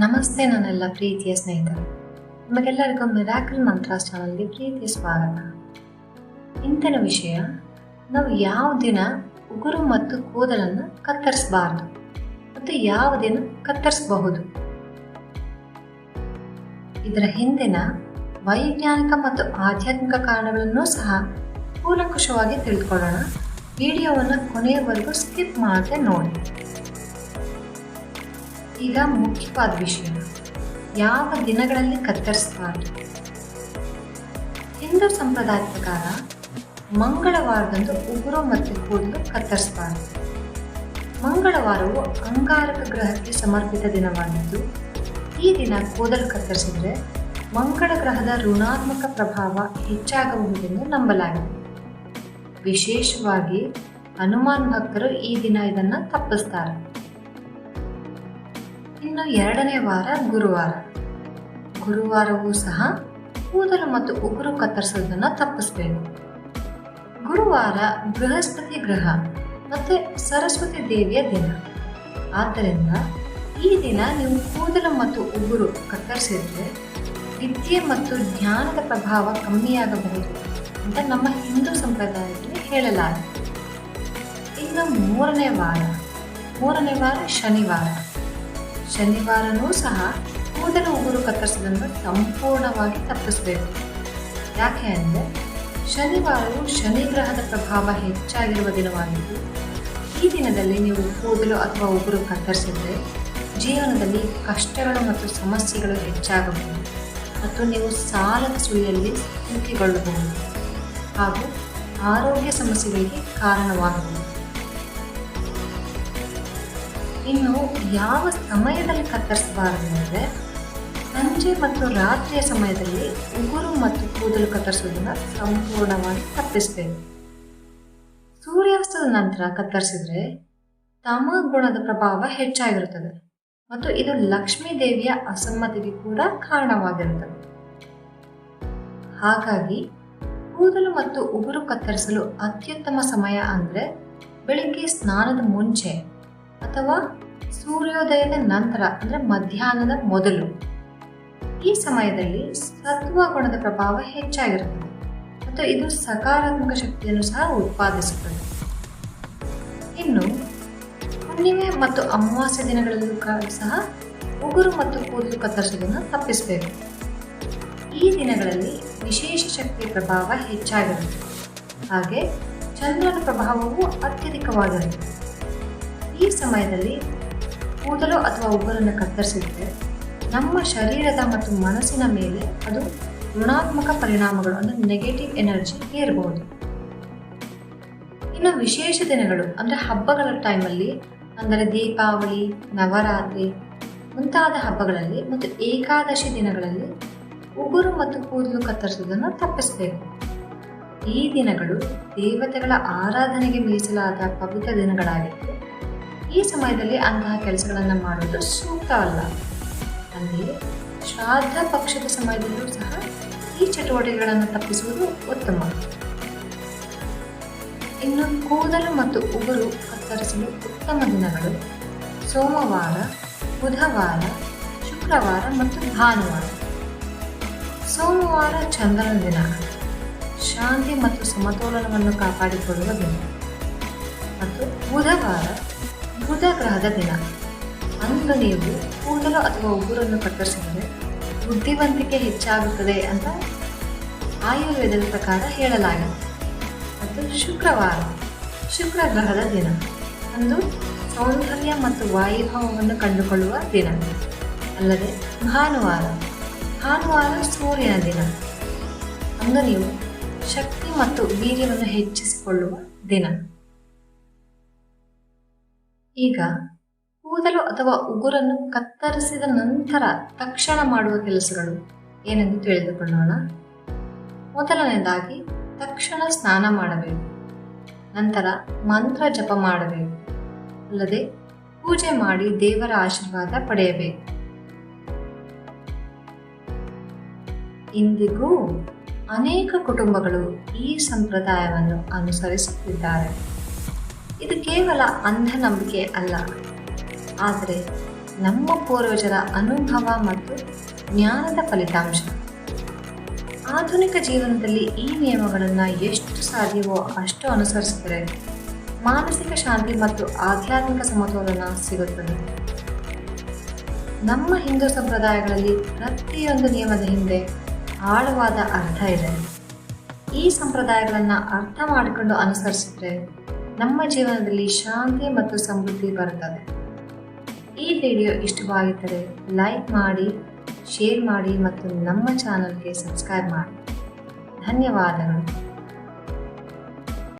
ನಮಸ್ತೆ ನನ್ನೆಲ್ಲ ಪ್ರೀತಿಯ ಸ್ನೇಹಿತರು. ನಿಮಗೆಲ್ಲರಿಗೂ ಮಿರಾಕಲ್ ಮಂತ್ರಾಸ್ ಚಾನಲ್ಗೆ ಪ್ರೀತಿಯ ಸ್ವಾಗತ. ಇಂದಿನ ವಿಷಯ, ನಾವು ಯಾವ ದಿನ ಉಗುರು ಮತ್ತು ಕೂದಲನ್ನು ಕತ್ತರಿಸಬಾರದು ಮತ್ತು ಯಾವ ದಿನ ಕತ್ತರಿಸಬಹುದು? ಇದರ ಹಿಂದಿನ ವೈಜ್ಞಾನಿಕ ಮತ್ತು ಆಧ್ಯಾತ್ಮಿಕ ಕಾರಣಗಳನ್ನು ಸಹ ಕೂಲಂಕುಷವಾಗಿ ತಿಳ್ಕೊಳ್ಳೋಣ ವಿಡಿಯೋವನ್ನು ಕೊನೆಯವರೆಗೂ ಸ್ಕಿಪ್ ಮಾಡದೆ ನೋಡಿ. ಈಗ ಮುಖ್ಯವಾದ ವಿಷಯ. ಯಾವ ದಿನಗಳಲ್ಲಿ ಕತ್ತರಿಸಬಾರದು ಹಿಂದೂ ಸಂಪ್ರದಾಯದ ಪ್ರಕಾರ ಮಂಗಳವಾರದಂದು ಉಗುರು ಮತ್ತು ಕೂದಲು ಕತ್ತರಿಸಬಾರದು ಮಂಗಳವಾರವು ಅಂಗಾರಕ ಗ್ರಹಕ್ಕೆ ಸಮರ್ಪಿತ ದಿನವಾಗಿದ್ದು, ಈ ದಿನ ಕೂದಲು ಕತ್ತರಿಸಿದರೆ ಮಂಗಳ ಗ್ರಹದ ಋಣಾತ್ಮಕ ಪ್ರಭಾವ ಹೆಚ್ಚಾಗಬಹುದೆಂದು ನಂಬಲಾಗಿದೆ. ವಿಶೇಷವಾಗಿ ಹನುಮಾನ್ ಭಕ್ತರು ಈ ದಿನ ಇದನ್ನು ತಪ್ಪಿಸ್ತಾರೆ. ಇನ್ನು ಎರಡನೇ ವಾರ ಗುರುವಾರ. ಗುರುವಾರವೂ ಸಹ ಕೂದಲು ಮತ್ತು ಉಗುರು ಕತ್ತರಿಸೋದನ್ನು ತಪ್ಪಿಸಬೇಕು. ಗುರುವಾರ ಬೃಹಸ್ಪತಿ ಗ್ರಹ ಮತ್ತು ಸರಸ್ವತಿ ದೇವಿಯ ದಿನ. ಆದ್ದರಿಂದ ಈ ದಿನ ನೀವು ಕೂದಲು ಮತ್ತು ಉಗುರು ಕತ್ತರಿಸಿದರೆ ವಿದ್ಯೆ ಮತ್ತು ಜ್ಞಾನದ ಪ್ರಭಾವ ಕಮ್ಮಿಯಾಗಬಹುದು ಅಂತ ನಮ್ಮ ಹಿಂದೂ ಸಂಪ್ರದಾಯದಲ್ಲಿ ಹೇಳಲಾಗಿದೆ. ಇನ್ನು ಮೂರನೇ ವಾರ. ಮೂರನೇ ವಾರ ಶನಿವಾರ. ಶನಿವಾರನೂ ಸಹ ಕೂದಲು ಉಗುರು ಕತ್ತರಿಸೋದನ್ನು ಸಂಪೂರ್ಣವಾಗಿ ತಪ್ಪಿಸಬೇಕು. ಯಾಕೆ ಅಂದರೆ ಶನಿವಾರವು ಶನಿ ಗ್ರಹದ ಪ್ರಭಾವ ಹೆಚ್ಚಾಗಿರುವ ದಿನವಾಗಿದ್ದು, ಈ ದಿನದಲ್ಲಿ ನೀವು ಕೂದಲು ಅಥವಾ ಉಗುರು ಕತ್ತರಿಸಿದರೆ ಜೀವನದಲ್ಲಿ ಕಷ್ಟಗಳು ಮತ್ತು ಸಮಸ್ಯೆಗಳು ಹೆಚ್ಚಾಗಬಹುದು ಮತ್ತು ನೀವು ಸಾಲದ ಸುಳಿಯಲ್ಲಿ ಸಿಲುಕಿಕೊಳ್ಳಬಹುದು ಹಾಗೂ ಆರೋಗ್ಯ ಸಮಸ್ಯೆಗಳಿಗೆ ಕಾರಣವಾಗಬಹುದು. ಇನ್ನು ಯಾವ ಸಮಯದಲ್ಲಿ ಕತ್ತರಿಸಬಾರದು ಅಂದರೆ ಸಂಜೆ ಮತ್ತು ರಾತ್ರಿಯ ಸಮಯದಲ್ಲಿ ಉಗುರು ಮತ್ತು ಕೂದಲು ಕತ್ತರಿಸೋದನ್ನು ಸಂಪೂರ್ಣವಾಗಿ ತಪ್ಪಿಸಬೇಕು. ಸೂರ್ಯಾಸ್ತದ ನಂತರ ಕತ್ತರಿಸಿದರೆ ತಮ ಗುಣದ ಪ್ರಭಾವ ಹೆಚ್ಚಾಗಿರುತ್ತದೆ ಮತ್ತು ಇದು ಲಕ್ಷ್ಮೀ ದೇವಿಯ ಅಸಮ್ಮತಿಗೆ ಕೂಡ ಕಾರಣವಾಗಿರುತ್ತದೆ. ಹಾಗಾಗಿ ಕೂದಲು ಮತ್ತು ಉಗುರು ಕತ್ತರಿಸಲು ಅತ್ಯುತ್ತಮ ಸಮಯ ಅಂದರೆ ಬೆಳಿಗ್ಗೆ ಸ್ನಾನದ ಮುಂಚೆ. ಅಥವಾ ಸೂರ್ಯೋದಯದ ನಂತರ, ಅಂದರೆ ಮಧ್ಯಾಹ್ನದ ಮೊದಲು, ಈ ಸಮಯದಲ್ಲಿ ಸತ್ವ ಗುಣದ ಪ್ರಭಾವ ಹೆಚ್ಚಾಗಿರುತ್ತದೆ. ಮತ್ತು ಇದು ಸಕಾರಾತ್ಮಕ ಶಕ್ತಿಯನ್ನು ಸಹ ಉತ್ಪಾದಿಸುತ್ತದೆ. ಇನ್ನು, ಹುಣ್ಣಿಮೆ ಮತ್ತು ಅಮಾವಾಸ್ಯ ದಿನಗಳಲ್ಲೂ ಸಹ ಉಗುರು ಮತ್ತು ಕೂದಲು ಕತ್ತರಿಸೋದನ್ನು ತಪ್ಪಿಸಬೇಕು. ಈ ದಿನಗಳಲ್ಲಿ ವಿಶೇಷ ಶಕ್ತಿಯ ಪ್ರಭಾವ ಹೆಚ್ಚಾಗಿರುತ್ತದೆ. ಹಾಗೆ ಚಂದ್ರನ ಪ್ರಭಾವವು ಅತ್ಯಧಿಕವಾಗಿರುತ್ತೆ ಈ ಸಮಯದಲ್ಲಿ ಕೂದಲು ಅಥವಾ ಉಗುರನ್ನು ಕತ್ತರಿಸಿದರೆ ನಮ್ಮ ಶರೀರದ ಮತ್ತು ಮನಸ್ಸಿನ ಮೇಲೆ ಅದು ಋಣಾತ್ಮಕ ಪರಿಣಾಮಗಳು ಅಂದರೆ ನೆಗೆಟಿವ್ ಎನರ್ಜಿ ಹೇರಬಹುದು. ಇನ್ನು ವಿಶೇಷ ದಿನಗಳು, ಅಂದರೆ ಹಬ್ಬಗಳ ಟೈಮಲ್ಲಿ ಅಂದರೆ ದೀಪಾವಳಿ, ನವರಾತ್ರಿ ಮುಂತಾದ ಹಬ್ಬಗಳಲ್ಲಿ ಮತ್ತು ಏಕಾದಶಿ ದಿನಗಳಲ್ಲಿ ಉಗುರು ಮತ್ತು ಕೂದಲು ಕತ್ತರಿಸುವುದನ್ನು ತಪ್ಪಿಸಬೇಕು. ಈ ದಿನಗಳು ದೇವತೆಗಳ ಆರಾಧನೆಗೆ ಮೀಸಲಾದ ಪವಿತ್ರ ದಿನಗಳಾಗಿದ್ದು ಈ ಸಮಯದಲ್ಲಿ ಅಂತಹ ಕೆಲಸಗಳನ್ನು ಮಾಡುವುದು ಸೂಕ್ತ ಅಲ್ಲ. ಅಂದರೆ ಶ್ರಾದ್ದ ಪಕ್ಷದ ಸಮಯದಲ್ಲೂ ಸಹ ಈ ಚಟುವಟಿಕೆಗಳನ್ನು ತಪ್ಪಿಸುವುದು ಉತ್ತಮ. ಇನ್ನು ಕೂದಲು ಮತ್ತು ಉಗುರು ಕತ್ತರಿಸಲು ಉತ್ತಮ ದಿನಗಳು ಸೋಮವಾರ, ಬುಧವಾರ, ಶುಕ್ರವಾರ ಮತ್ತು ಭಾನುವಾರ. ಸೋಮವಾರ ಚಂದ್ರನ ದಿನ. ಶಾಂತಿ ಮತ್ತು ಸಮತೋಲನವನ್ನು ಕಾಪಾಡಿಕೊಳ್ಳುವ ದಿನ. ಮತ್ತು ಬುಧವಾರ ಬುಧ ಗ್ರಹದ ದಿನ ನೀವು ಕೂದಲು ಅಥವಾ ಉಗುರನ್ನು ಕತ್ತರಿಸಿದರೆ ಬುದ್ಧಿವಂತಿಕೆ ಹೆಚ್ಚಾಗುತ್ತದೆ ಅಂತ ಆಯುರ್ವೇದದ ಪ್ರಕಾರ ಹೇಳಲಾಗಿದೆ. ಮತ್ತು ಶುಕ್ರವಾರ ಶುಕ್ರ ಗ್ರಹದ ದಿನ. ಅಂದು ಸೌಂದರ್ಯ ಮತ್ತು ವಾಯುಭಾವವನ್ನು ಕಂಡುಕೊಳ್ಳುವ ದಿನ. ಅಲ್ಲದೆ ಭಾನುವಾರ ಭಾನುವಾರ ಸೂರ್ಯನ ದಿನ. ಅಂದು ನೀವು ಶಕ್ತಿ ಮತ್ತು ವೀರ್ಯವನ್ನು ಹೆಚ್ಚಿಸಿಕೊಳ್ಳುವ ದಿನ. ಈಗ ಕೂದಲು ಅಥವಾ ಉಗುರನ್ನು ಕತ್ತರಿಸಿದ ನಂತರ ತಕ್ಷಣ ಮಾಡುವ ಕೆಲಸಗಳು ಏನೆಂದು ತಿಳಿದುಕೊಳ್ಳೋಣ. ಮೊದಲನೇದಾಗಿ ತಕ್ಷಣ ಸ್ನಾನ ಮಾಡಬೇಕು. ನಂತರ ಮಂತ್ರ ಜಪ ಮಾಡಬೇಕು. ಅಲ್ಲದೆ ಪೂಜೆ ಮಾಡಿ ದೇವರ ಆಶೀರ್ವಾದ ಪಡೆಯಬೇಕು. ಇಂದಿಗೂ ಅನೇಕ ಕುಟುಂಬಗಳು ಈ ಸಂಪ್ರದಾಯವನ್ನು ಅನುಸರಿಸುತ್ತಿದ್ದಾರೆ. ಇದು ಕೇವಲ ಅಂಧನಂಬಿಕೆ ಅಲ್ಲ. ಆದರೆ ನಮ್ಮ ಪೂರ್ವಜರ ಅನುಭವ ಮತ್ತು ಜ್ಞಾನದ ಫಲಿತಾಂಶ. ಆಧುನಿಕ ಜೀವನದಲ್ಲಿ ಈ ನಿಯಮಗಳನ್ನು ಎಷ್ಟು ಸಾಧ್ಯವೋ ಅಷ್ಟು ಅನುಸರಿಸಿದರೆ ಮಾನಸಿಕ ಶಾಂತಿ ಮತ್ತು ಆಧ್ಯಾತ್ಮಿಕ ಸಮತೋಲನ ಸಿಗುತ್ತದೆ. ನಮ್ಮ ಹಿಂದೂ ಸಂಪ್ರದಾಯಗಳಲ್ಲಿ ಪ್ರತಿಯೊಂದು ನಿಯಮದ ಹಿಂದೆ ಆಳವಾದ ಅರ್ಥ ಇದೆ. ಈ ಸಂಪ್ರದಾಯಗಳನ್ನು ಅರ್ಥ ಮಾಡಿಕೊಂಡು ಅನುಸರಿಸಿದ್ರೆ ನಮ್ಮ ಜೀವನದಲ್ಲಿ ಶಾಂತಿ ಮತ್ತು ಸಮೃದ್ಧಿ ಬರುತ್ತದೆ. ಈ ವಿಡಿಯೋ ಇಷ್ಟವಾಗಿದ್ದರೆ ಲೈಕ್ ಮಾಡಿ ಶೇರ್ ಮಾಡಿ ಮತ್ತು ನಮ್ಮ ಚಾನಲ್ಗೆ ಸಬ್ಸ್ಕ್ರೈಬ್ ಮಾಡಿ. ಧನ್ಯವಾದಗಳು.